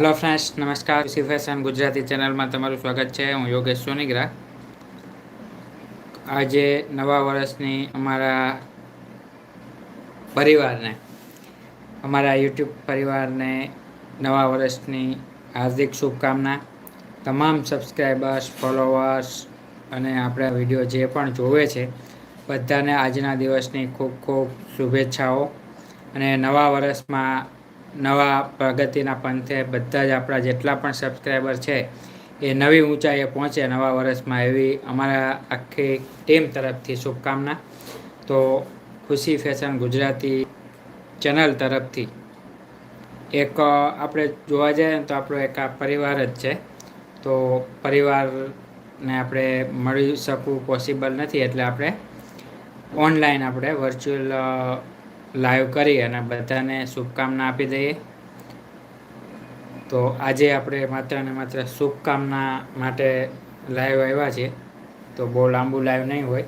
Hello friends નમસ્કાર. C fashion Gujarati ચેનલમાં તમારું સ્વાગત છે. હું યોગેશ સોનીગ્રા. આજે નવા વર્ષની અમારા પરિવારને, અમારા યુટ્યુબ પરિવારને નવા વર્ષની હાર્દિક શુભકામના. તમામ સબસ્ક્રાઈબર્સ ફોલોવર્સ અને આપણા વીડિયો જે પણ જોવે છે, બધાને આજના દિવસની ખૂબ ખૂબ શુભેચ્છાઓ. અને નવા વર્ષમાં નવા પ્રગતિના પંથે બધા જ આપણા જેટલા પણ સબસ્ક્રાઈબર છે, એ નવી ઊંચાઈએ પહોંચે નવા વર્ષમાં એવી અમારા આખી ટીમ તરફથી શુભકામના. તો ખુશી ફેશન ગુજરાતી ચેનલ તરફથી. એક આપણે જોવા જઈએ ને તો આપણો એક આ પરિવાર જ છે. તો પરિવારને આપણે મળી શકવું પોસિબલ નથી એટલે આપણે ઓનલાઈન આપણે વર્ચ્યુઅલ લાઈવ કરી અને બધાને શુભકામના આપી દઈએ. તો આજે આપણે માત્ર ને માત્ર શુભકામના માટે લાઈવ આવ્યા છીએ. તો બહુ લાંબુ લાઈવ નહીં હોય.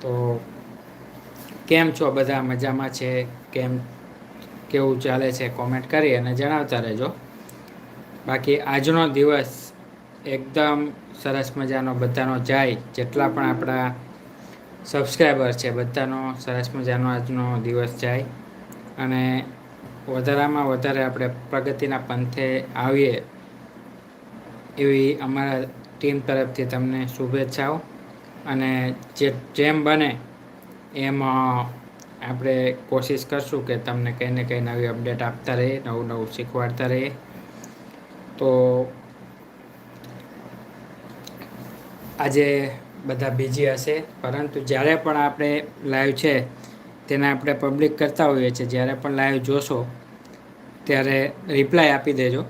તો કેમ છો બધા? મજામાં છે? કેમ, કેવું ચાલે છે? કોમેન્ટ કરી અને જણાવતા રહેજો. બાકી આજનો દિવસ એકદમ સરસ મજાનો બધાનો જાય, જેટલા પણ આપણા સબસ્ક્રાઈબર છે બધાનો, સરસ મજાનો આજનો દિવસ જાય. અને વધારામાં વધારે આપણે પ્રગતિના પંથે આવીએ એવી અમારા ટીમ તરફથી તમને શુભેચ્છાઓ. અને જે જેમ બને એમ આપણે કોશિશ કરશું કે તમને કંઈ ને કંઈ નવી અપડેટ આપતા રહીએ, નવું નવું શીખવાડતા રહીએ. તો આજે બધા બીજી હશે. પરંતુ જ્યારે પણ આપણે લાઈવ છે, તેને આપણે પબ્લિક કરતા હોઈએ છીએ. જ્યારે પણ લાઈવ જોશો, ત્યારે રિપ્લાય આપી દેજો.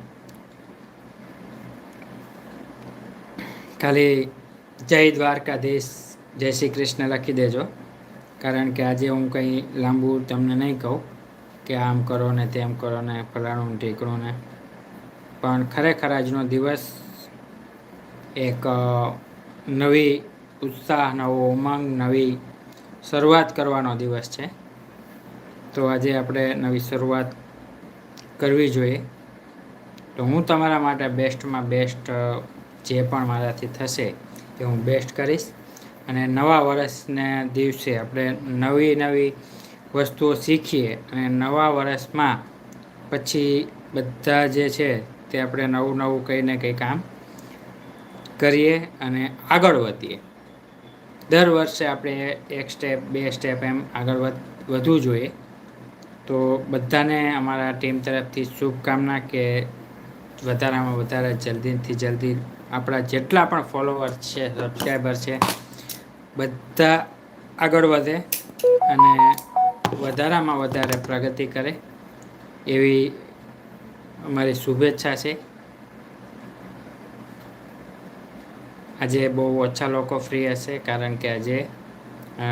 ખાલી જય દ્વારકાધીશ, જય શ્રી કૃષ્ણ લખી દેજો. કારણ કે આજે હું કંઈ લાંબુ તમને નહીં કહું કે આમ કરો ને તેમ કરો ને ફલાણું ઢીકણું ને. પણ ખરેખર આજનો દિવસ એક નવી ઉત્સાહ નવો ઉમંગ નવી શરૂઆત કરવાનો દિવસ છે. તો આજે આપણે નવી શરૂઆત કરવી જોઈએ. તો હું તમારા માટે બેસ્ટમાં બેસ્ટ જે પણ મારાથી થશે એ હું બેસ્ટ કરીશ. અને નવા વર્ષને દિવસે આપણે નવી નવી વસ્તુઓ શીખીએ અને નવા વર્ષમાં પછી બધા જે છે તે આપણે નવું નવું કંઈ ને કંઈ કામ કરીએ અને આગળ વધીએ. દર વર્ષે આપણે એક સ્ટેપ બે સ્ટેપ એમ આગળ વધવું જોઈએ. તો બધાને અમારા ટીમ તરફથી શુભકામના કે વધારામાં વધારે જલ્દીથી જલ્દી આપણા જેટલા પણ ફોલોવર્સ છે સબસ્ક્રાઈબર છે, બધા આગળ વધે અને વધારામાં વધારે પ્રગતિ કરે એવી અમારી શુભેચ્છા છે. આજે બહુ ઓછા લોકો ફ્રી હશે કારણ કે આજે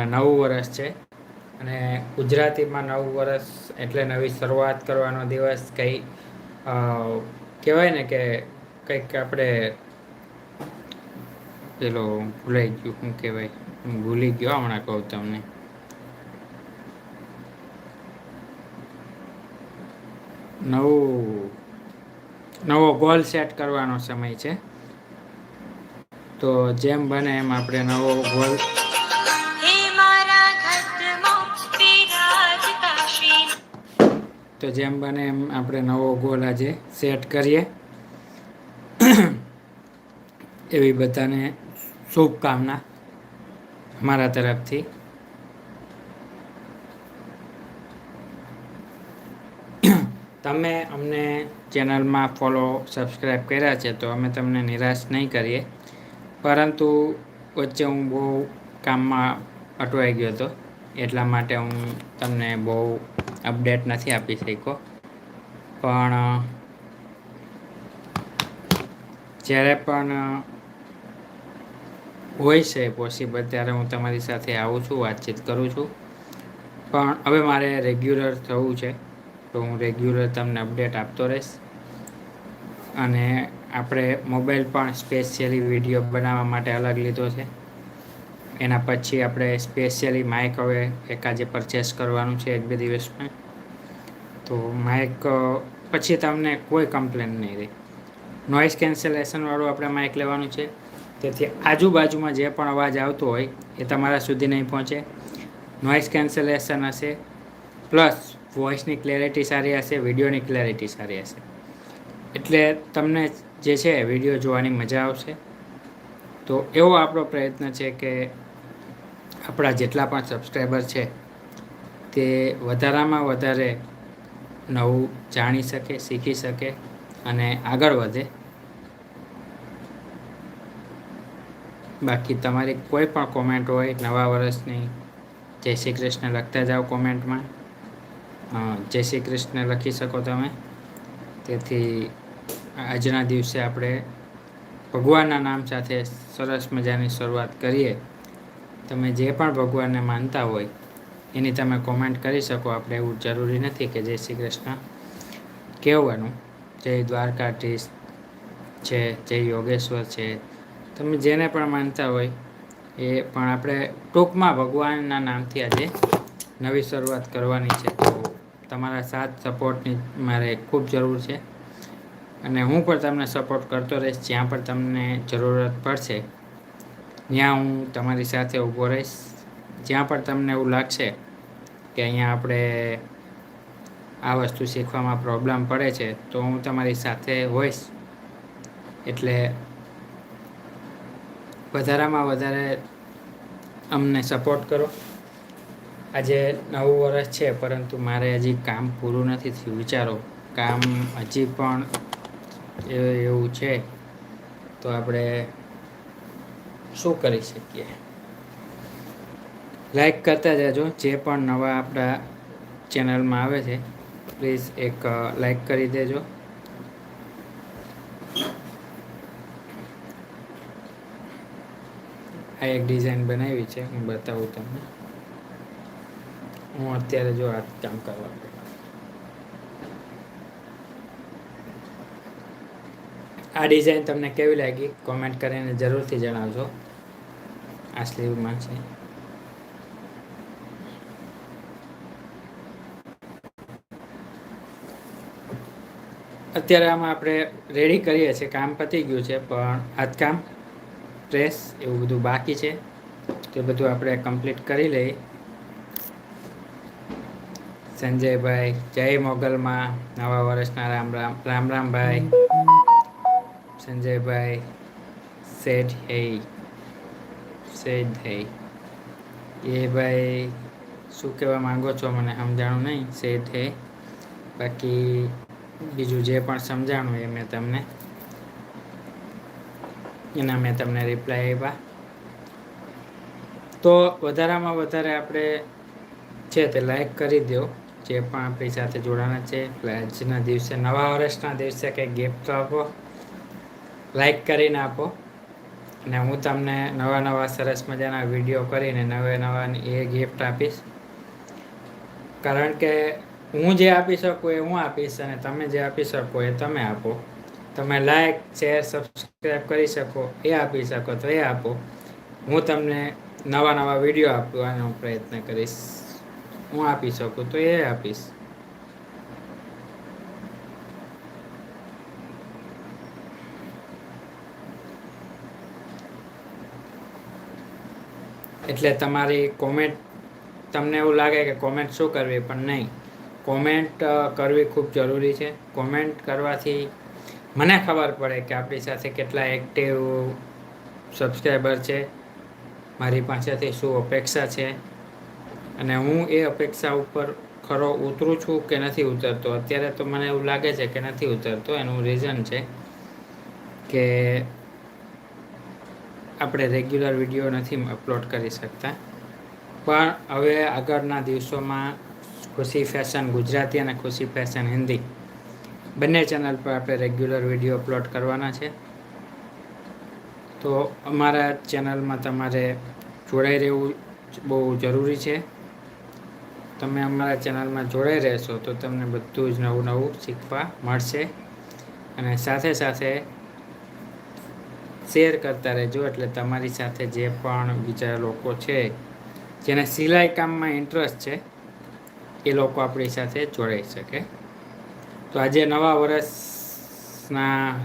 નવું વર્ષ છે. અને ગુજરાતીમાં નવું વર્ષ એટલે નવી શરૂઆત કરવાનો દિવસ કંઈ કહેવાય ને કે કંઈક આપણે પેલો ભૂલાઈ ગયું, શું કહેવાય? હું ભૂલી ગયો હમણાં કહું તમને. નવું, નવો ગોલ સેટ કરવાનો સમય છે. તો જેમ બને એમ આપણે નવો ગોલ તો જેમ બને એમ આપણે નવો ગોલ આજે સેટ કરીએ. એવી બધાને શુભકામના મારા તરફથી. તમે અમને ચેનલમાં ફોલો સબસ્ક્રાઈબ કર્યા છે તો અમે તમને નિરાશ નહીં કરીએ. પરંતુ વચ્ચે હું બહુ કામમાં અટવાઈ ગયો હતો. એટલા માટે હું તમને બહુ અપડેટ નથી આપી શક્યો. પણ, જ્યારે પણ હોય છે પોસિબલ ત્યારે હું તમારી સાથે આવું છું, વાતચીત કરું છું. પણ હવે મારે રેગ્યુલર થવું છે, તો હું રેગ્યુલર તમને અપડેટ આપતો રહીશ. અને આપણે મોબાઈલ પણ સ્પેશિયલી વીડિયો બનાવવા માટે અલગ લીધો છે. એના પછી આપણે સ્પેશિયલી માઇક હવે એક આજે પરચેસ કરવાનું છે એક બે દિવસમાં. તો માઇક પછી તમને કોઈ કમ્પ્લેન નહીં રહે. નોઇઝ કેન્સલેશનવાળું આપણે માઇક લેવાનું છે. તેથી આજુબાજુમાં જે પણ અવાજ આવતો હોય એ તમારા સુધી નહીં પહોંચે. નોઇઝ કેન્સલેશન હશે. પ્લસ વોઇસની ક્લેરિટી સારી હશે વિડીયોની ક્લેરિટી સારી હશે. એટલે તમને જે છે, વીડિયો જોવાની મજા આવશે. તો એવો આપણો પ્રયત્ન છે કે આપણા જેટલા પણ સબસ્ક્રાઈબર છે, તે વધારામાં વધારે નવું જાણી શકે, શીખી શકે અને આગળ વધે. બાકી તમારી કોઈ પણ કોમેન્ટ હોય, નવા વર્ષની, જય શ્રી કૃષ્ણ લખતા જાઓ કોમેન્ટમાં જય શ્રી કૃષ્ણ લખી શકો તમે. તેથી આજના દિવસે આપણે ભગવાનના નામ સાથે સરસ મજાની શરૂઆત કરીએ. તમે જે પણ ભગવાનને માનતા હોય, એની તમે કોમેન્ટ કરી શકો. આપણે એવું જરૂરી નથી કે જય શ્રી કૃષ્ણ કહેવાનું. જય દ્વારકાધીશ છે, જય યોગેશ્વર છે. તમે જેને પણ માનતા હોય, એ પણ આપણે ટૂંકમાં ભગવાનના નામથી આજે નવી શરૂઆત કરવાની છે. તો તમારા સાથ સપોર્ટની મારે ખૂબ જરૂર છે. અને હું પણ તમને સપોર્ટ કરતો રહીશ, જ્યાં પણ તમને જરૂરત પડશે, ત્યાં હું તમારી સાથે ઊભો રહીશ. જ્યાં પણ તમને એવું લાગશે કે અહીંયા આપણે આ વસ્તુ શીખવામાં પ્રોબ્લેમ પડે છે, તો હું તમારી સાથે હોઈશ. એટલે વધારામાં વધારે અમને સપોર્ટ કરો. આજે નવું વર્ષ છે, પરંતુ મારે હજી કામ પૂરું નથી થયું. વિચારો, કામ હજી પણ એવું છે, તો આપણે શું કરી શકીએ? લાઈક કરતા જજો, જે પણ નવા આપણા ચેનલમાં આવે છે પ્લીઝ એક લાઈક કરી દેજો. આ એક ડિઝાઇન બનાવી છે, હું બતાવું તમને. હું અત્યારે જો આ કામ કરવા આ ડિઝાઇન તમને કેવી લાગી? કોમેન્ટ કરીને જરૂરથી જણાવજો. આ સ્લીવમાં છે. અત્યારે આમાં આપણે રેડી કરીએ છીએ. કામ પતી ગયું છે, પણ હાથકામ પ્રેસ એવું બધું બાકી છે. તે બધું આપણે કમ્પ્લીટ કરી લઈએ સંજયભાઈ, જય મોગલમાં, નવા વર્ષના રામ રામ રામ રામભાઈ સંજયભાઈ સેઠ હે સેઠ હે. એ ભાઈ શું કહેવા માંગો છો મને સમજાણું નહીં? સેઠ હે. બાકી બીજું જે પણ સમજાણું એ મેં તમને, એના મેં તમને રિપ્લાય આપ્યા તો વધારામાં વધારે આપણે છે તે લાઈક કરી દો જે પણ આપણી સાથે જોડાણા છે આજના દિવસે, નવા વર્ષના દિવસે કંઈક ગિફ્ટ આપો. લાઈક કરીને આપો. અને હું તમને નવા નવા સરસ મજાના વીડિયો કરીને નવે નવા એ ગિફ્ટ આપીશ. કારણ કે હું જે આપી શકું એ હું આપીશ અને તમે જે આપી શકો એ તમે આપો. તમે લાઈક, શેર સબસ્ક્રાઈબ કરી શકો, એ આપી શકો તો એ આપો. હું તમને નવા નવા વીડિયો આપવાનો પ્રયત્ન કરીશ. હું આપી શકું તો એ આપીશ. એટલે તમારી કોમેન્ટ તમને એવું લાગે કે કોમેન્ટ શું કરવી, પણ નહીં. કોમેન્ટ કરવી ખૂબ જરૂરી છે. કોમેન્ટ કરવાથી મને ખબર પડે કે આપણી સાથે કેટલા એક્ટિવ સબસ્ક્રાઈબર છે. મારી પાસેથી શું અપેક્ષા છે. અને હું એ અપેક્ષા ઉપર ખરો ઉતરું છું કે નથી ઉતરતો. અત્યારે તો મને એવું લાગે છે કે નથી ઉતરતો. એનું રીઝન છે કે આપણે રેગ્યુલર વીડિયો નથી અપલોડ કરી શકતા. પણ હવે આગળના દિવસોમાં ખુશી ફેશન, ગુજરાતી અને ખુશી ફેશન હિન્દી બંને ચેનલ પર આપણે રેગ્યુલર વીડિયો અપલોડ કરવાના છે. તો અમારા ચેનલમાં તમારે જોડાઈ રહેવું બહુ જરૂરી છે. તમે અમારા ચેનલમાં જોડાઈ રહેશો તો તમને બધું જ નવું નવું શીખવા મળશે. અને સાથે સાથે શેર કરતા રહેજો એટલે તમારી સાથે જે પણ બીજા લોકો છે, જેને સિલાઈ કામમાં ઇન્ટરેસ્ટ છે, એ લોકો આપણી સાથે જોડાઈ શકે. તો આજે નવા વર્ષના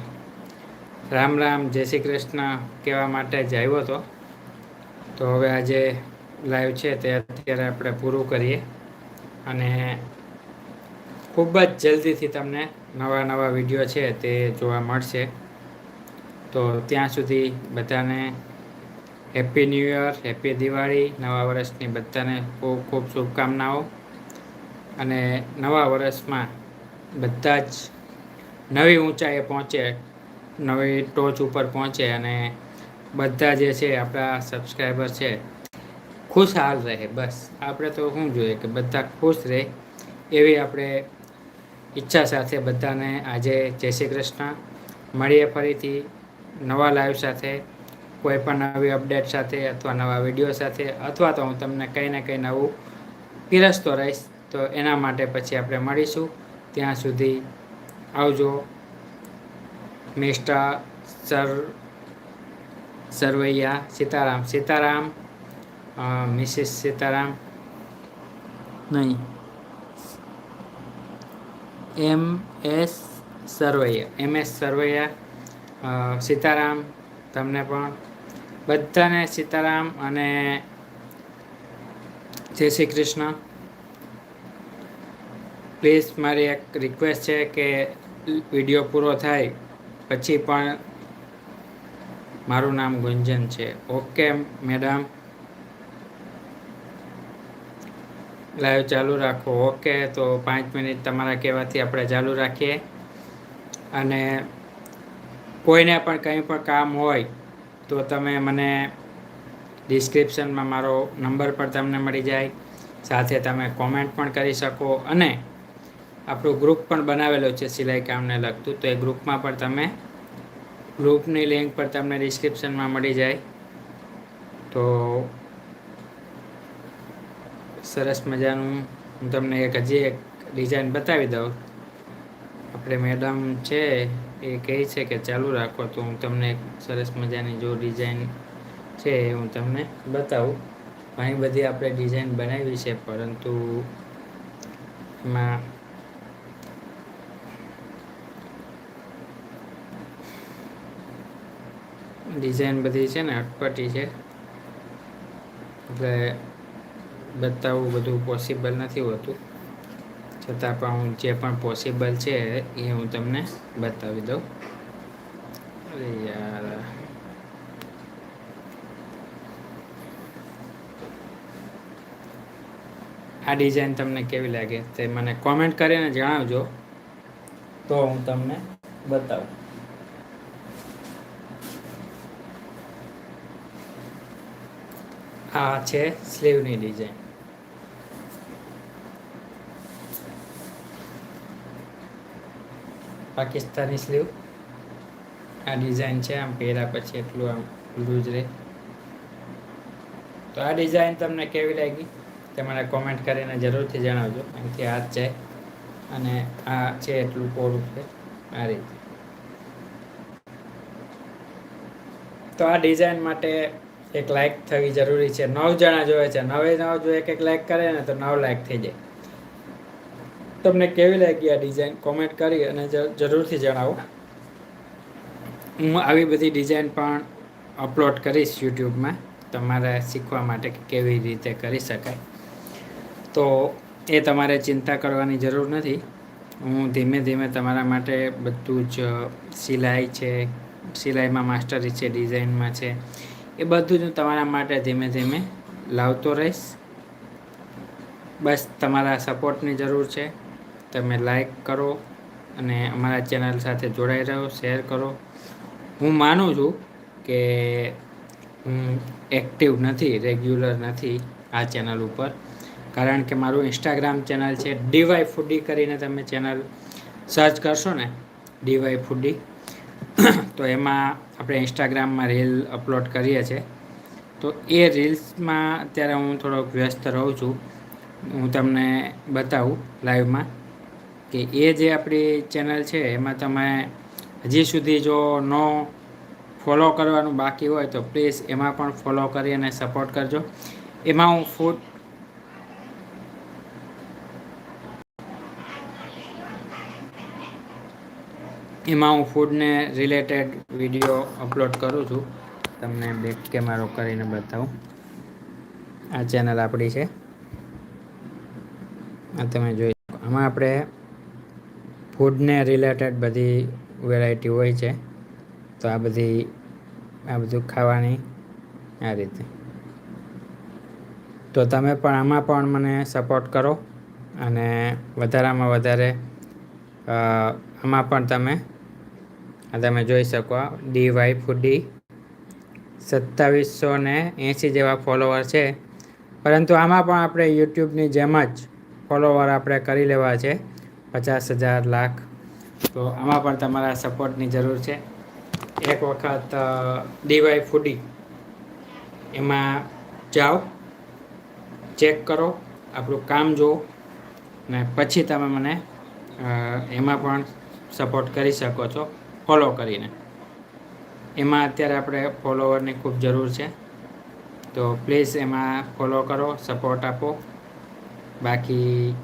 રામ રામ, જય શ્રી કૃષ્ણ કહેવા માટે જ આવ્યો હતો. તો હવે આજે લાઈવ છે તે અત્યારે આપણે પૂરું કરીએ. અને ખૂબ જ જલ્દીથી તમને નવા નવા વીડિયો છે તે જોવા મળશે. તો ત્યાં સુધી બધાને happy new year happy Diwali નવા વર્ષની બધાને ખૂબ ખૂબ શુભકામનાઓ. અને નવા વર્ષમાં બધા જ નવી ઊંચાઈએ પહોંચે, નવી ટોચ ઉપર પહોંચે અને બધા જે છે આપણા સબસ્ક્રાઈબર છે, ખુશહાલ રહે. બસ, આપણે તો શું જોઈએ કે બધા ખુશ રહે એવી આપણે ઈચ્છા સાથે બધાને આજે જય શ્રી કૃષ્ણ. મળીએ ફરીથી. નવા લાઈવ સાથે, કોઈ પણ નવી અપડેટ સાથે અથવા નવા વીડિયો સાથે, અથવા તો હું તમને કંઈ ને કંઈ નવું પીરસતો રહીશ, તો એના માટે પછી આપણે મળીશું. ત્યાં સુધી આવજો. Mister sir, Sarvaiya Sitaram Sitaram Mrs Sitaram, નહીં. M S Sarvaiya, M S Sarvaiya Sitaram તમને પણ. બધાને સીતારામ અને જય શ્રી કૃષ્ણ. પ્લીઝ મારી એક રિક્વેસ્ટ છે કે વીડિયો પૂરો થાય, પછી પણ મારું નામ ગુંજન છે. ઓકે મેડમ લાઈવ ચાલુ રાખો. ઓકે તો પાંચ મિનિટ તમારા કહેવાથી આપણે ચાલુ રાખીએ. અને કોઈને પણ કંઈ પણ કામ હોય, તો તમે મને ડિસ્ક્રિપ્શનમાં મારો નંબર પણ તમને મળી જાય. સાથે તમે કોમેન્ટ પણ કરી શકો અને આપણું ગ્રુપ પણ બનાવેલું છે સિલાઈ કામને લગતું, તો એ ગ્રુપમાં પણ તમે ગ્રુપની લિંક પણ તમને ડિસ્ક્રિપ્શનમાં મળી જાય. તો સરસ મજાનું, હું તમને એક હજી એક ડિઝાઇન બતાવી દઉં. આપણે મેડમ છે એ કહે છે કે ચાલુ રાખો તો હું તમને સરસ મજાની જો ડિઝાઇન છે એ હું તમને બતાવું. ઘણી બધી આપણે ડિઝાઇન બનાવી છે, પરંતુ એમાં ડિઝાઇન બધી છે ને અટપટી છે. એટલે બતાવવું બધું પોસિબલ નથી હોતું. છતાં પણ હું જે પણ પોસિબલ છે એ હું તમને બતાવી દઉં. અરે યાર. આ ડિઝાઇન તમને કેવી લાગે તે મને કોમેન્ટ કરીને જણાવજો. તો હું તમને બતાવું. આ છે સ્લીવની ડિઝાઇન પાકિસ્તાની સ્લીવ. આ ડિઝાઇન છે, આમ પહેર્યા પછી એટલું આમ લૂઝ રહે. તો આ ડિઝાઇન તમને કેવી લાગી? તે મને કોમેન્ટ કરીને જરૂરથી જણાવજો. અહીંથી હાથ જાય. અને આ છે એટલું પોરું છે. આ રીતે. તો આ ડિઝાઇન માટે એક લાઇક થવી જરૂરી છે. નવ જણા જોવે છે. નવે નવ જો એક એક લાઇક કરે ને તો નવ લાઇક થઈ જાય. તમને કેવી લાગી આ ડિઝાઇન કોમેન્ટ કરી અને જરૂરથી જણાવો. હું આવી બધી ડિઝાઇન પણ અપલોડ કરીશ યુટ્યુબમાં. તમારે શીખવા માટે કેવી રીતે કરી શકાય. તો એ તમારે ચિંતા કરવાની જરૂર નથી. હું ધીમે ધીમે તમારા માટે બધું જ, સિલાઈ છે, સિલાઈમાં માસ્ટરી છે ડિઝાઇનમાં છે, એ બધું જ હું તમારા માટે ધીમે ધીમે લાવતો રહીશ. બસ તમારા સપોર્ટની જરૂર છે. તમે લાઈક કરો અને અમારા ચેનલ સાથે જોડાઈ રહો શેર કરો. હું માનું છું કે હું એક્ટિવ નથી રેગ્યુલર નથી આ ચેનલ ઉપર. કારણ કે મારું ઇન્સ્ટાગ્રામ ચેનલ છે ડીવાય ફૂડી કરીને તમે ચેનલ સર્ચ કરશો ને ડીવાય ફૂડી તો એમાં આપણે ઇન્સ્ટાગ્રામમાં રીલ અપલોડ કરીએ છીએ. તો એ રીલ્સમાં અત્યારે હું થોડોક વ્યસ્ત રહું છું. હું તમને બતાવું લાઈવમાં કે એ જે આપણી ચેનલ છે, એમાં તમે હજી સુધી જો નો ફોલો કરવાનું બાકી હોય તો પ્લીઝ એમાં પણ ફોલો કરી અને સપોર્ટ કરજો. એમાં હું ફૂડ એમાં હું ફૂડને રિલેટેડ વીડિયો અપલોડ કરું છું. તમને બેક કેમેરો કરીને બતાવું. આ ચેનલ આપણી છે. આ તમે જોઈ આમાં આપણે ફૂડને રિલેટેડ બધી વેરાયટી હોય છે. તો આ બધી, આ બધું ખાવાની આ રીતે. તો તમે પણ આમાં પણ મને સપોર્ટ કરો અને વધારામાં વધારે આમાં પણ તમે તમે જોઈ શકો ડી વાય ફૂડી સત્તાવીસો ને એંસી જેવા ફોલોવર છે. પરંતુ આમાં પણ આપણે યુટ્યુબની જેમ જ ફોલોવર આપણે કરી લેવા છે. પચાસ હજાર લાખ. તો આમાં પણ તમારા સપોર્ટની જરૂર છે. એક વખત ડીવાય ફૂડી એમાં જાઓ, ચેક કરો, આપણું કામ જુઓ, ને પછી તમે મને એમાં પણ સપોર્ટ કરી શકો છો, ફોલો કરીને. એમાં અત્યારે આપણે ફોલોવરની ખૂબ જરૂર છે. તો પ્લીઝ એમાં ફોલો કરો, સપોર્ટ આપો. બાકી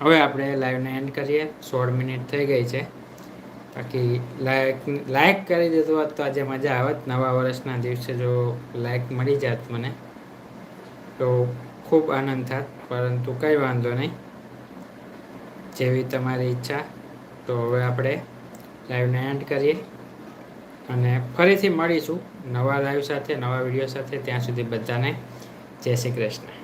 હવે આપણે લાઈવને એન્ડ કરીએ. સોળ મિનિટ થઈ ગઈ છે. બાકી લાઈક લાઈક કરી દીધું હોત તો આજે મજા આવત નવા વર્ષના દિવસે જો લાઈક મળી જાત મને, તો ખૂબ આનંદ થાત. પરંતુ કંઈ વાંધો નહીં. જેવી તમારી ઈચ્છા. તો હવે આપણે લાઈવને એન્ડ કરીએ. અને ફરીથી મળીશું નવા લાઈવ સાથે, નવા વીડિયો સાથે. ત્યાં સુધી બધાને જય શ્રી કૃષ્ણ.